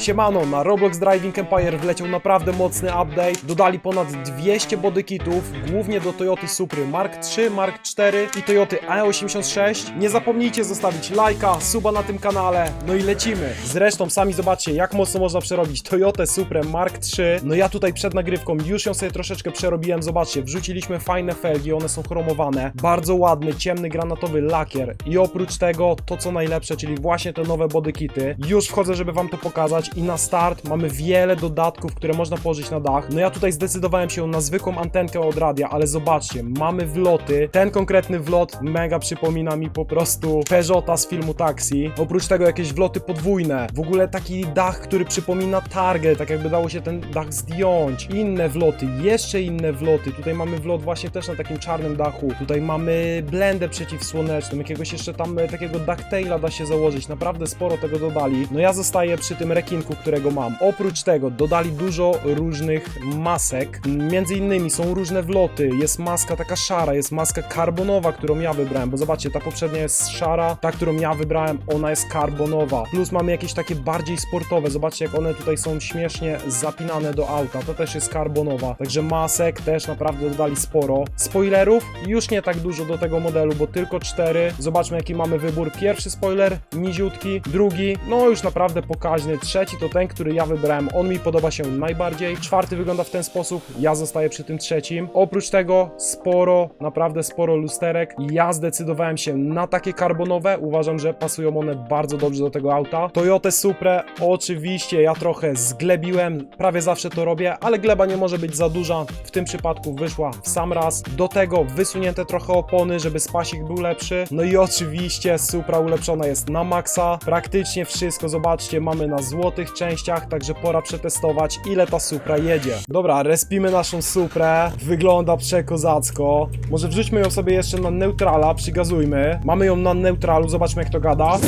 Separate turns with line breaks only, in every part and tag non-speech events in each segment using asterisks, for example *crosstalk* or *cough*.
Siemano, na Roblox Driving Empire wleciał naprawdę mocny update. Dodali ponad 200 bodykitów, głównie do Toyoty Supry Mark III, Mark IV i Toyoty E86. Nie zapomnijcie zostawić lajka, suba na tym kanale, no i lecimy. Zresztą sami zobaczcie, jak mocno można przerobić Toyotę Suprę Mark III. No ja tutaj przed nagrywką już ją sobie troszeczkę przerobiłem, zobaczcie, wrzuciliśmy fajne felgi, one są chromowane, bardzo ładny, ciemny, granatowy lakier i oprócz tego to co najlepsze, czyli właśnie te nowe bodykity. Już wchodzę, żeby wam to pokazać i na start mamy wiele dodatków, które można położyć na dach. No ja tutaj zdecydowałem się na zwykłą antenkę od radia, ale zobaczcie, mamy wloty. Ten konkretny wlot mega przypomina mi po prostu Peugeota z filmu Taxi. Oprócz tego jakieś wloty podwójne. W ogóle taki dach, który przypomina targę, tak jakby dało się ten dach zdjąć. Inne wloty, jeszcze inne wloty. Tutaj mamy wlot właśnie też na takim czarnym dachu. Tutaj mamy blendę przeciwsłoneczną, jakiegoś jeszcze tam takiego ducktaila da się założyć. Naprawdę sporo tego dodali. No ja zostaję przy tym rekinku, którego mam. Oprócz tego dodali dużo różnych masek. Między innymi są różne wloty. Jest maska taka szara, jest maska karbonowa, którą ja wybrałem, bo zobaczcie, ta poprzednia jest szara, ta, którą ja wybrałem, ona jest karbonowa. Plus mamy jakieś takie bardziej sportowe. Zobaczcie, jak one tutaj są śmiesznie zapinane do auta. To też jest karbonowa. Także masek też naprawdę dodali sporo. Spoilerów już nie tak dużo do tego modelu, bo tylko cztery. Zobaczmy, jaki mamy wybór. Pierwszy spoiler, niziutki. Drugi, no już naprawdę pokaźny. Trzeci to ten, który ja wybrałem. On mi podoba się najbardziej. Czwarty wygląda w ten sposób. Ja zostaję przy tym trzecim. Oprócz tego sporo, naprawdę sporo lusterek. Ja zdecydowałem się na takie karbonowe. Uważam, że pasują one bardzo dobrze do tego auta. Toyota Supra, oczywiście ja trochę zglebiłem. Prawie zawsze to robię, ale gleba nie może być za duża. W tym przypadku wyszła w sam raz. Do tego wysunięte trochę opony, żeby spasik był lepszy. No i oczywiście Supra ulepszona jest na maksa. Praktycznie wszystko, zobaczcie, mamy na złotych częściach, także pora przetestować, ile ta Supra jedzie. Dobra, respimy naszą Suprę. Wygląda przekozacko. Może wrzućmy ją sobie jeszcze na neutrala, przygazujmy. Mamy ją na neutralu, zobaczmy jak to gada.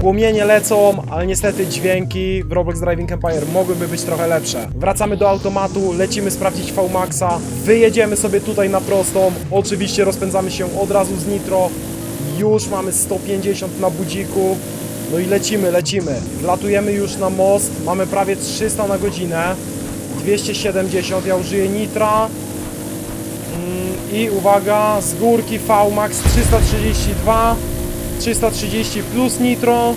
Płomienie lecą, ale niestety dźwięki w Roblox Driving Empire mogłyby być trochę lepsze. Wracamy do automatu, lecimy sprawdzić VMAXa, wyjedziemy sobie tutaj na prostą, oczywiście rozpędzamy się od razu z nitro, już mamy 150 na budziku, no i lecimy, lecimy. Wlatujemy już na most, mamy prawie 300 na godzinę, 270, ja użyję nitra, Mm, i uwaga, z górki VMAX 332 330 plus nitro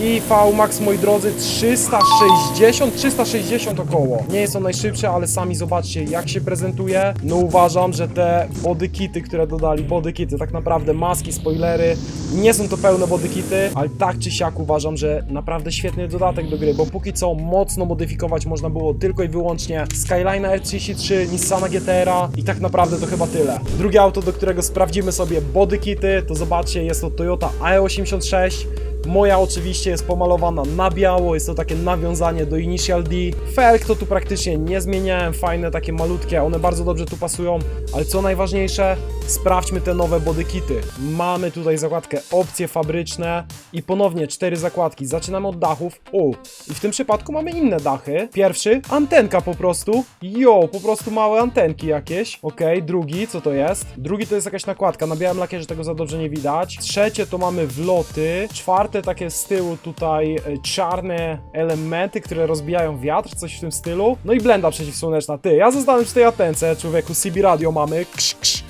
i VMAX moi drodzy 360 360 około. Nie jest on najszybszy, ale sami zobaczcie jak się prezentuje. No uważam, że te bodykity, które dodali bodykity, tak naprawdę maski, spoilery nie są to pełne bodykity, ale tak czy siak uważam, że naprawdę świetny dodatek do gry, bo póki co mocno modyfikować można było tylko i wyłącznie Skyline R33, Nissana GTR-a i tak naprawdę to chyba tyle. Drugie auto, do którego sprawdzimy sobie bodykity, to zobaczcie, jest to Toyota AE86 Moja oczywiście jest pomalowana na biało, jest to takie nawiązanie do Initial D. Felg to tu praktycznie nie zmieniałem, fajne takie malutkie, one bardzo dobrze tu pasują, ale co najważniejsze, sprawdźmy te nowe bodykity. Mamy tutaj zakładkę opcje fabryczne i ponownie cztery zakładki. Zaczynamy od dachów. O, i w tym przypadku mamy inne dachy. Pierwszy, antenka po prostu. Jo, po prostu małe antenki jakieś. Okej, drugi, co to jest? Drugi to jest jakaś nakładka, na białym lakierze tego za dobrze nie widać. Trzecie to mamy wloty. Czwarte takie z tyłu tutaj e, czarne elementy, które rozbijają wiatr, coś w tym stylu. No i blenda przeciwsłoneczna. Ty, ja zostałem przy tej atence, człowieku, CB radio mamy. Ksz, ksz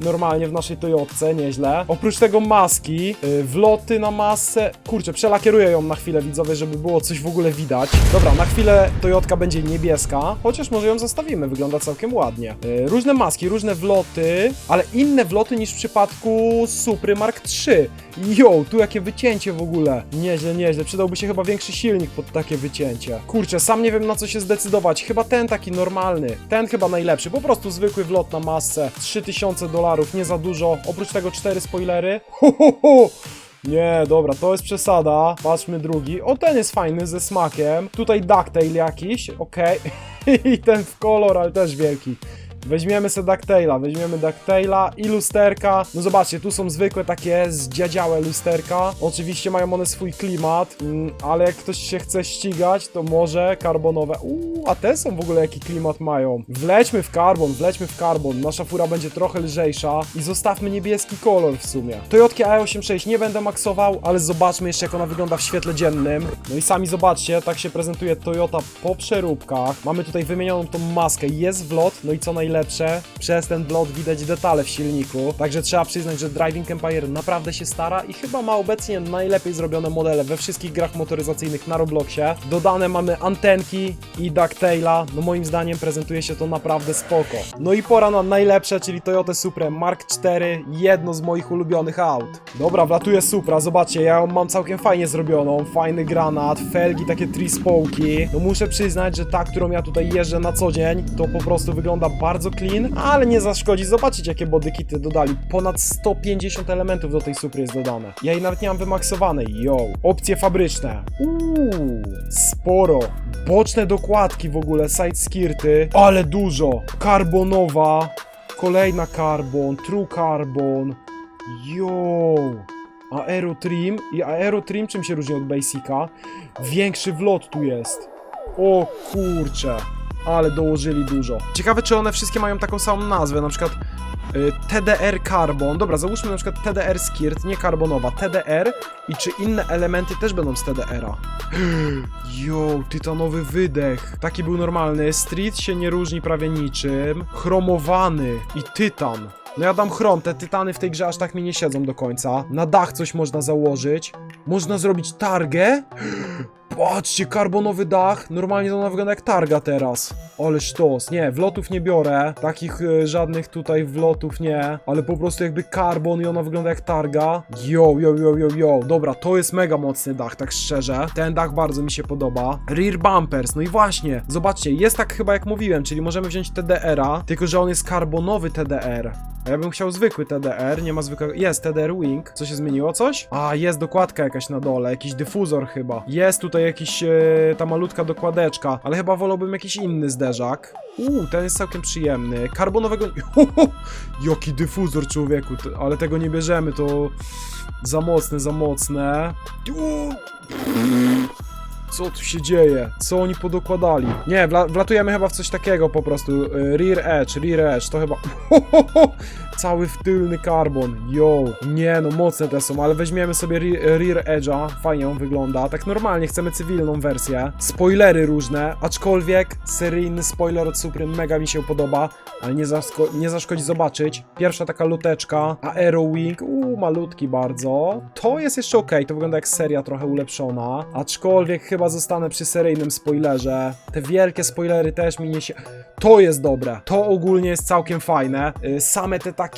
normalnie w naszej Toyotce, nieźle. Oprócz tego maski, yy, wloty na masę. Kurczę, przelakieruję ją na chwilę, widzowie, żeby było coś w ogóle widać. Dobra, na chwilę Toyotka będzie niebieska, chociaż może ją zostawimy, wygląda całkiem ładnie. Yy, różne maski, różne wloty, ale inne wloty niż w przypadku Supry Mark III. Jo, tu jakie wycięcie w ogóle. Nieźle, nieźle. Przydałby się chyba większy silnik pod takie wycięcie. Kurczę, sam nie wiem na co się zdecydować. Chyba ten taki normalny. Ten chyba najlepszy. Po prostu zwykły wlot na masę. 3000 dolarów, nie za dużo. Oprócz tego cztery spoilery. Hu. Nie, dobra, to jest przesada. Patrzmy drugi. O, ten jest fajny, ze smakiem. Tutaj ducktail jakiś, okej. *laughs* I ten w kolor, ale też wielki. Weźmiemy sobie Ducktaila, weźmiemy Ducktaila i lusterka. No zobaczcie, tu są zwykłe takie zdziadziałe lusterka. Oczywiście mają one swój klimat, mm, ale jak ktoś się chce ścigać, to może karbonowe. Uuu, a te są w ogóle jaki klimat mają. Wlećmy w karbon, wlećmy w karbon. Nasza fura będzie trochę lżejsza i zostawmy niebieski kolor w sumie. Toyotki A86 nie będę maksował, ale zobaczmy jeszcze jak ona wygląda w świetle dziennym. No i sami zobaczcie, tak się prezentuje Toyota po przeróbkach. Mamy tutaj wymienioną tą maskę, jest wlot, no i co najlepsze, przez ten wlot widać detale w silniku. Także trzeba przyznać, że Driving Empire naprawdę się stara i chyba ma obecnie najlepiej zrobione modele we wszystkich grach motoryzacyjnych na Robloxie. Dodane mamy antenki i ducktaila, no moim zdaniem prezentuje się to naprawdę spoko. No i pora na najlepsze, czyli Toyota Supra Mark IV, jedno z moich ulubionych aut. Dobra, wlatuje Supra, zobaczcie, ja ją mam całkiem fajnie zrobioną, fajny granat, felgi takie trispołki. No muszę przyznać, że ta, którą ja tutaj jeżdżę na co dzień, to po prostu wygląda bardzo clean, ale nie zaszkodzi zobaczyć jakie bodykity dodali. Ponad 150 elementów do tej Supry jest dodane. Ja jej nawet nie mam wymaksowanej, yo. Opcje fabryczne. Uuu, sporo. Boczne dokładki w ogóle, side skirty, ale dużo. Karbonowa, kolejna carbon, true carbon. Yo! Aero trim i aero trim czym się różni od basica? Większy wlot tu jest. O kurcze, ale dołożyli dużo. Ciekawe czy one wszystkie mają taką samą nazwę, na przykład y, TDR Carbon. Dobra, załóżmy na przykład TDR Skirt, nie karbonowa, TDR i czy inne elementy też będą z TDR-a. *gasps* Yo, tytanowy wydech. Taki był normalny. Street się nie różni prawie niczym. Chromowany i tytan. No ja dam chrom, te tytany w tej grze aż tak mi nie siedzą do końca. Na dach coś można założyć. Można zrobić targę. *gasps* Patrzcie, karbonowy dach. Normalnie to ona wygląda jak targa teraz. Ale sztos. Nie, wlotów nie biorę. Takich e, żadnych tutaj wlotów nie. Ale po prostu jakby karbon i ona wygląda jak targa. Yo, yo, yo, yo, yo. Dobra, to jest mega mocny dach, tak szczerze. Ten dach bardzo mi się podoba. Rear bumpers. No i właśnie, zobaczcie, jest tak chyba jak mówiłem, czyli możemy wziąć TDR-a, tylko że on jest karbonowy TDR. A ja bym chciał zwykły TDR, nie ma zwykłego. Jest TDR Wing. Co się zmieniło? Coś? A, jest dokładka jakaś na dole, jakiś dyfuzor chyba. Jest tutaj jakiś, e, ta malutka dokładeczka, ale chyba wolałbym jakiś inny zderzak. Uuu, ten jest całkiem przyjemny. Karbonowego. *laughs* Jaki dyfuzor, człowieku, ale tego nie bierzemy, to za mocne, za mocne. Co tu się dzieje? Co oni podokładali? Nie, wla wlatujemy chyba w coś takiego po prostu. Y, Rear Edge, Rear Edge, to chyba... *laughs* Cały w tylny karbon, yo. Nie no, mocne te są, ale weźmiemy sobie re Rear Edge'a, fajnie on wygląda. Tak normalnie, chcemy cywilną wersję. Spoilery różne, aczkolwiek seryjny spoiler od Supry mega mi się podoba, ale nie, nie zaszkodzi zobaczyć. Pierwsza taka luteczka, Aero Wing, uuu, malutki bardzo. To jest jeszcze ok, to wygląda jak seria trochę ulepszona, aczkolwiek chyba zostanę przy seryjnym spoilerze. Te wielkie spoilery też mi nie się... To jest dobre, to ogólnie jest całkiem fajne. Y, Same te takie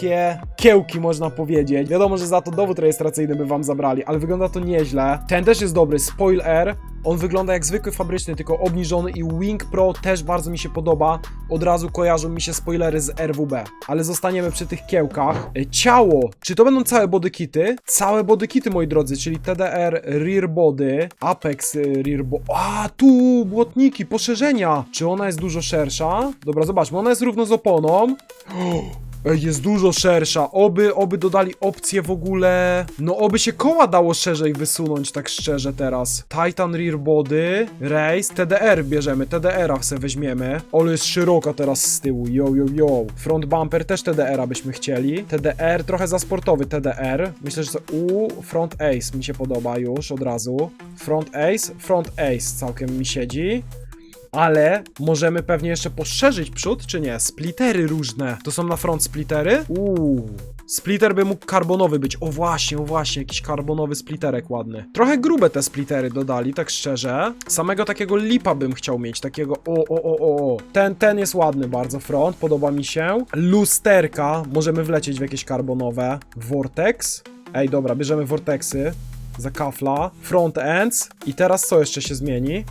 kiełki można powiedzieć. Wiadomo, że za to dowód rejestracyjny by wam zabrali, ale wygląda to nieźle. Ten też jest dobry, spoiler. On wygląda jak zwykły fabryczny, tylko obniżony i Wing Pro też bardzo mi się podoba. Od razu kojarzą mi się spoilery z RWB. Ale zostaniemy przy tych kiełkach. E, Ciało. Czy to będą całe bodykity? Całe bodykity, moi drodzy, czyli TDR Rear Body, Apex y, Rear Body. A, tu błotniki, poszerzenia. Czy ona jest dużo szersza? Dobra, zobaczmy, ona jest równo z oponą. *gasps* Jest dużo szersza. Oby, oby dodali opcję w ogóle. No, oby się koła dało szerzej wysunąć, tak szczerze teraz. Titan Rear Body, Race, TDR bierzemy, TDR-a se weźmiemy. Ale jest szeroka teraz z tyłu, yo, yo, yo. Front bumper też TDR-a byśmy chcieli. TDR, trochę za sportowy TDR. Myślę, że u, Front Ace mi się podoba już od razu. Front Ace, Front Ace całkiem mi siedzi. Ale możemy pewnie jeszcze poszerzyć przód, czy nie? Splittery różne. To są na front splittery? Uuu. Splitter by mógł karbonowy być. O właśnie, o właśnie, jakiś karbonowy splitterek ładny. Trochę grube te splittery dodali, tak szczerze. Samego takiego lipa bym chciał mieć, takiego o, o, o, o. Ten, ten jest ładny bardzo, front, podoba mi się. Lusterka, możemy wlecieć w jakieś karbonowe. Vortex. Ej, dobra, bierzemy Vortexy. Za kafla. Front ends. I teraz co jeszcze się zmieni?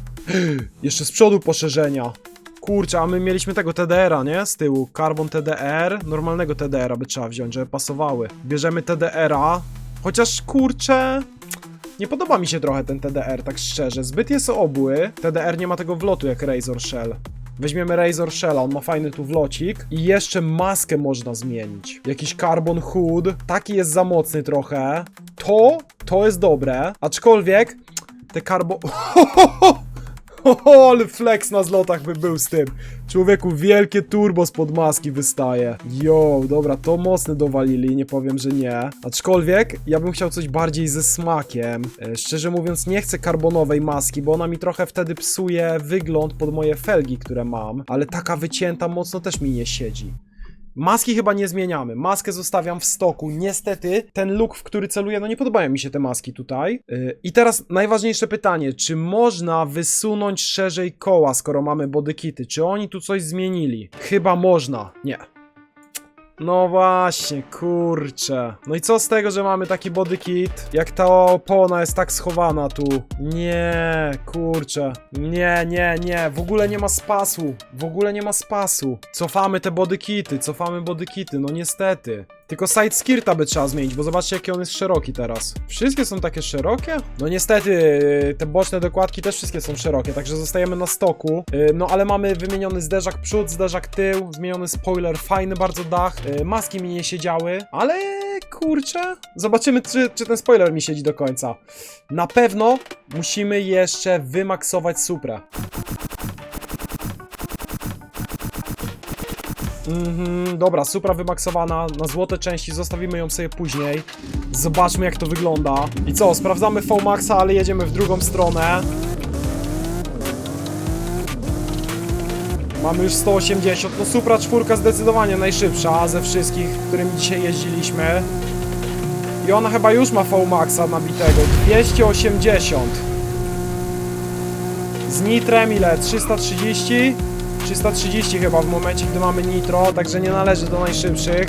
Jeszcze z przodu poszerzenia. Kurczę, a my mieliśmy tego TDR-a, nie? Z tyłu. Carbon TDR. Normalnego TDR-a by trzeba wziąć, żeby pasowały. Bierzemy TDR-a. Chociaż, kurczę... Nie podoba mi się trochę ten TDR, tak szczerze. Zbyt jest obły. TDR nie ma tego wlotu jak Razor Shell. Weźmiemy Razor Shella, on ma fajny tu wlocik. I jeszcze maskę można zmienić. Jakiś Carbon Hood. Taki jest za mocny trochę. To, to jest dobre. Aczkolwiek te karbo... *laughs* O, ale flex na zlotach by był z tym. Człowieku, wielkie turbo spod maski wystaje. Yo, dobra, to mocne dowalili, nie powiem, że nie. Aczkolwiek, ja bym chciał coś bardziej ze smakiem. E, szczerze mówiąc, nie chcę karbonowej maski, bo ona mi trochę wtedy psuje wygląd pod moje felgi, które mam. Ale taka wycięta mocno też mi nie siedzi. Maski chyba nie zmieniamy. Maskę zostawiam w stoku. Niestety, ten look, w który celuję, no nie podobają mi się te maski tutaj. Yy, I teraz najważniejsze pytanie. Czy można wysunąć szerzej koła, skoro mamy bodykity? Czy oni tu coś zmienili? Chyba można. Nie. No właśnie, kurczę. No i co z tego, że mamy taki bodykit, jak ta opona jest tak schowana tu? Nie, kurczę. Nie, nie, nie. W ogóle nie ma spasu. W ogóle nie ma spasu. Cofamy te bodykity, cofamy bodykity, no niestety. Tylko side skirta by trzeba zmienić, bo zobaczcie jaki on jest szeroki teraz. Wszystkie są takie szerokie? No niestety, yy, te boczne dokładki też wszystkie są szerokie, także zostajemy na stoku. Yy, No ale mamy wymieniony zderzak przód, zderzak tył, zmieniony spoiler, fajny bardzo dach. Yy, Maski mi nie siedziały, ale kurczę, zobaczymy czy, czy ten spoiler mi siedzi do końca. Na pewno musimy jeszcze wymaksować Suprę. Mhm, dobra, supra wymaksowana na złote części, zostawimy ją sobie później. Zobaczmy jak to wygląda. I co, sprawdzamy VMAXa, ale jedziemy w drugą stronę. Mamy już 180, no Supra czwórka zdecydowanie najszybsza ze wszystkich, którymi dzisiaj jeździliśmy. I ona chyba już ma VMAXa nabitego, 280. Z nitrem ile? 330? 330 chyba w momencie, gdy mamy nitro, także nie należy do najszybszych.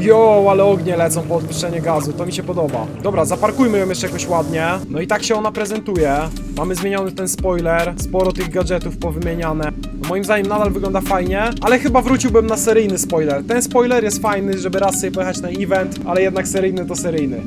Jo, ale ognie lecą po odpuszczenie gazu, to mi się podoba. Dobra, zaparkujmy ją jeszcze jakoś ładnie. No i tak się ona prezentuje. Mamy zmieniony ten spoiler, sporo tych gadżetów powymieniane. No moim zdaniem nadal wygląda fajnie, ale chyba wróciłbym na seryjny spoiler. Ten spoiler jest fajny, żeby raz sobie pojechać na event, ale jednak seryjny to seryjny.